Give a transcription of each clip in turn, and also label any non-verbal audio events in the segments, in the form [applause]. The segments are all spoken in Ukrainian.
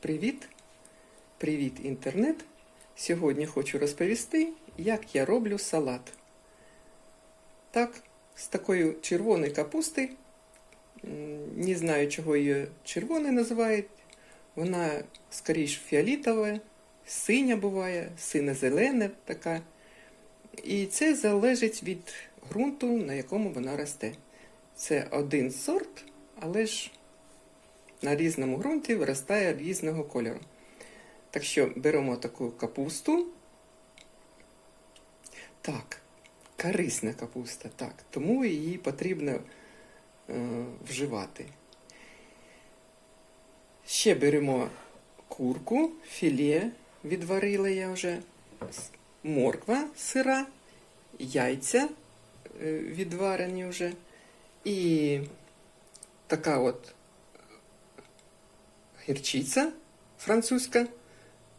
Привіт! Привіт, інтернет! Сьогодні хочу розповісти, як я роблю салат. Так, з такої червоної капусти, не знаю, чого її червоною називають, вона скоріш фіолітова, синя буває, сине-зелена така. І це залежить від ґрунту, на якому вона росте. Це один сорт, але ж на різному ґрунті виростає різного кольору. Так що беремо таку капусту. Так, корисна капуста, так, тому її потрібно е, вживати. Ще беремо курку, філе відварила я вже, морква сира, яйця е, відварені вже. І така от гірчиця французька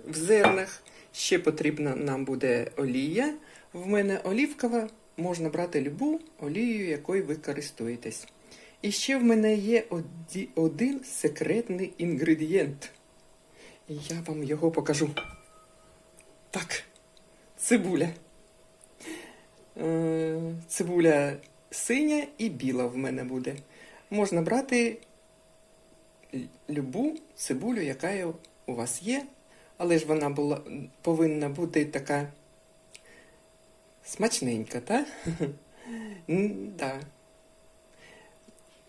в зернах. Ще потрібна нам буде олія. В мене олівкова, можна брати любу олію, якою ви користуєтесь. І ще в мене є один секретний інгредієнт. Я вам його покажу. Так, цибуля. Е, Цибуля синя і біла в мене буде. Можна брати любу цибулю, яка у вас є, але ж вона була, повинна бути така смачненька, так? [laughs] Да.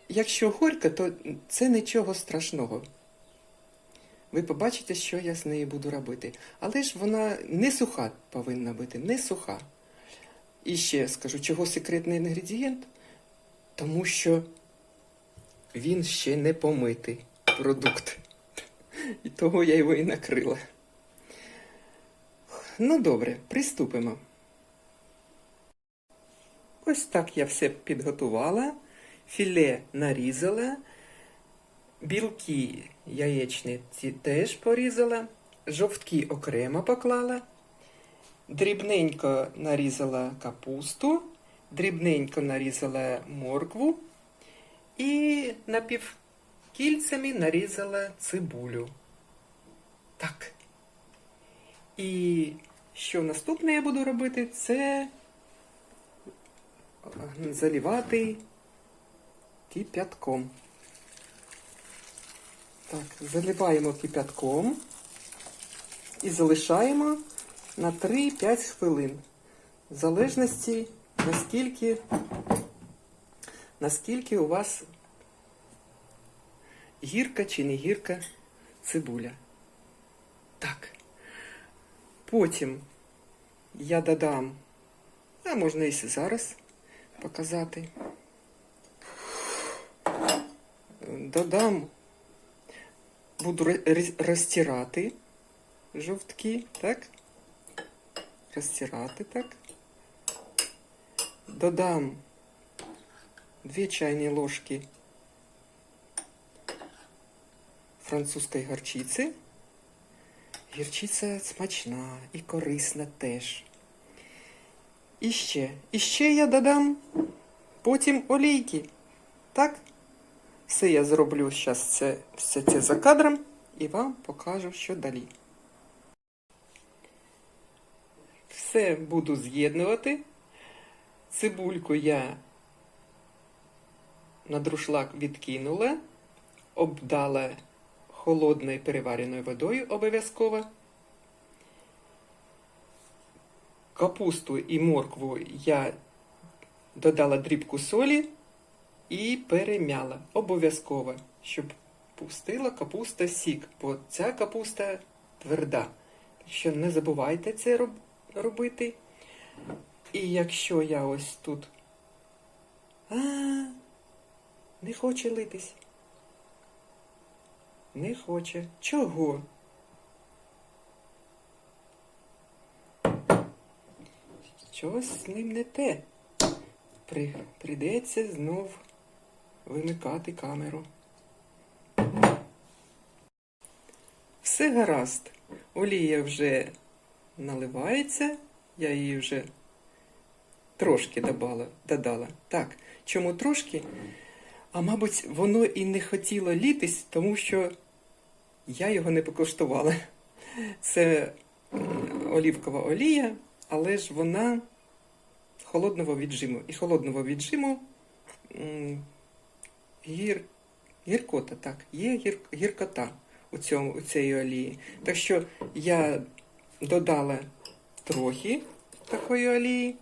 Якщо горька, то це нічого страшного. Ви побачите, що я з нею буду робити. Але ж вона не суха повинна бути, не суха. І ще скажу, чого секретний інгредієнт? Тому що він ще не помитий продукт. І того я його і накрила. Ну, добре, приступимо. Ось так я все підготувала. Філе нарізала. Білки яєчні теж порізала. Жовтки окремо поклала. Дрібненько нарізала капусту. Дрібненько нарізала моркву. І напівкільцями нарізала цибулю. Так. І що наступне я буду робити, це е, залівати кип'ятком. Так, заливаємо кип'ятком і залишаємо на 3-5 хвилин. В залежності, наскільки, наскільки у вас гірка чи не гірка цибуля. Так. Потім я додам, а можна і зараз показати. Додам, буду розтирати жовтки, так? Розтирати так. Додам 2 чайні ложки французької горчиці. Гірчиця смачна і корисна теж. І ще, і ще я додам потім олійки. Так? Все я зроблю зараз це, все це за кадром і вам покажу, що далі. Все буду з'єднувати. Цибульку я на друшлак відкинула, обдала холодною перевареною водою обов'язково. Капусту і моркву я додала дрібку солі і перемяла обов'язково, щоб пустила капуста сік, бо ця капуста тверда. Так що не забувайте це робити. І якщо я ось тут а, не хоче литись. Не хоче. Чого? Щось з ним не те. При... Прийдеться знов вимикати камеру. Все гаразд. Олія вже наливається, я її вже трошки додала. додала. Так, чому трошки? А мабуть, воно і не хотіло літись, тому що Я його не покуштувала. Це олівкова олія, але ж вона холодного віджиму. І холодного віджиму гір, гіркота, так, є гір, гіркота у, цьому, у цій олії. Так що я додала трохи такої олії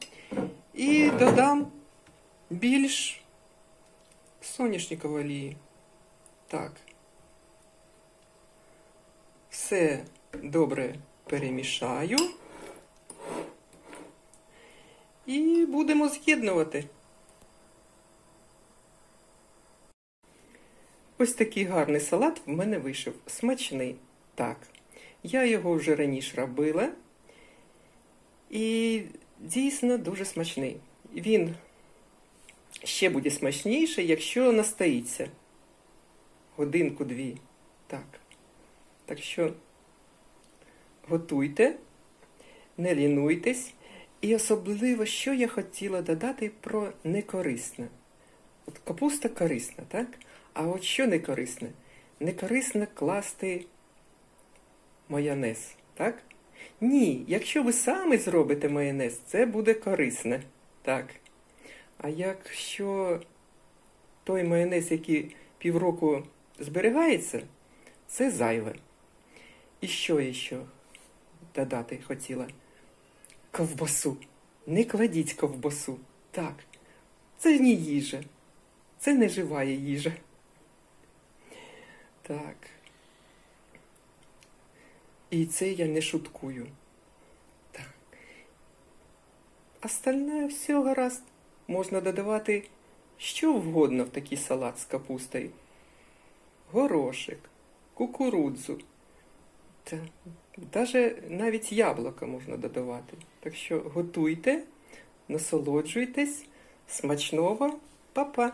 і додам більш соняшникової олії. Так. Все добре перемішаю. І будемо з'єднувати. Ось такий гарний салат в мене вийшов. Смачний. Так. Я його вже раніше робила. І дійсно дуже смачний. Він ще буде смачніший, якщо настоїться. Годинку-дві. Так. Так що готуйте, не лінуйтесь. І особливо, що я хотіла додати про некорисне. От капуста корисна, так? А от що не корисне? Не класти майонез, так? Ні, якщо ви самі зробите майонез, це буде корисне. Так. А якщо той майонез, який півроку зберігається, це зайве. І що ще додати хотіла? Ковбасу. Не кладіть ковбасу. Так. Це не їжа. Це не жива їжа. Так. І це я не шуткую. Так. Остальне все гаразд. Можна додавати що вгодно в такий салат з капустою. Горошек, кукурудзу. Та даже навіть яблука можна додавати. Так що готуйте, насолоджуйтесь, смачного, па-па!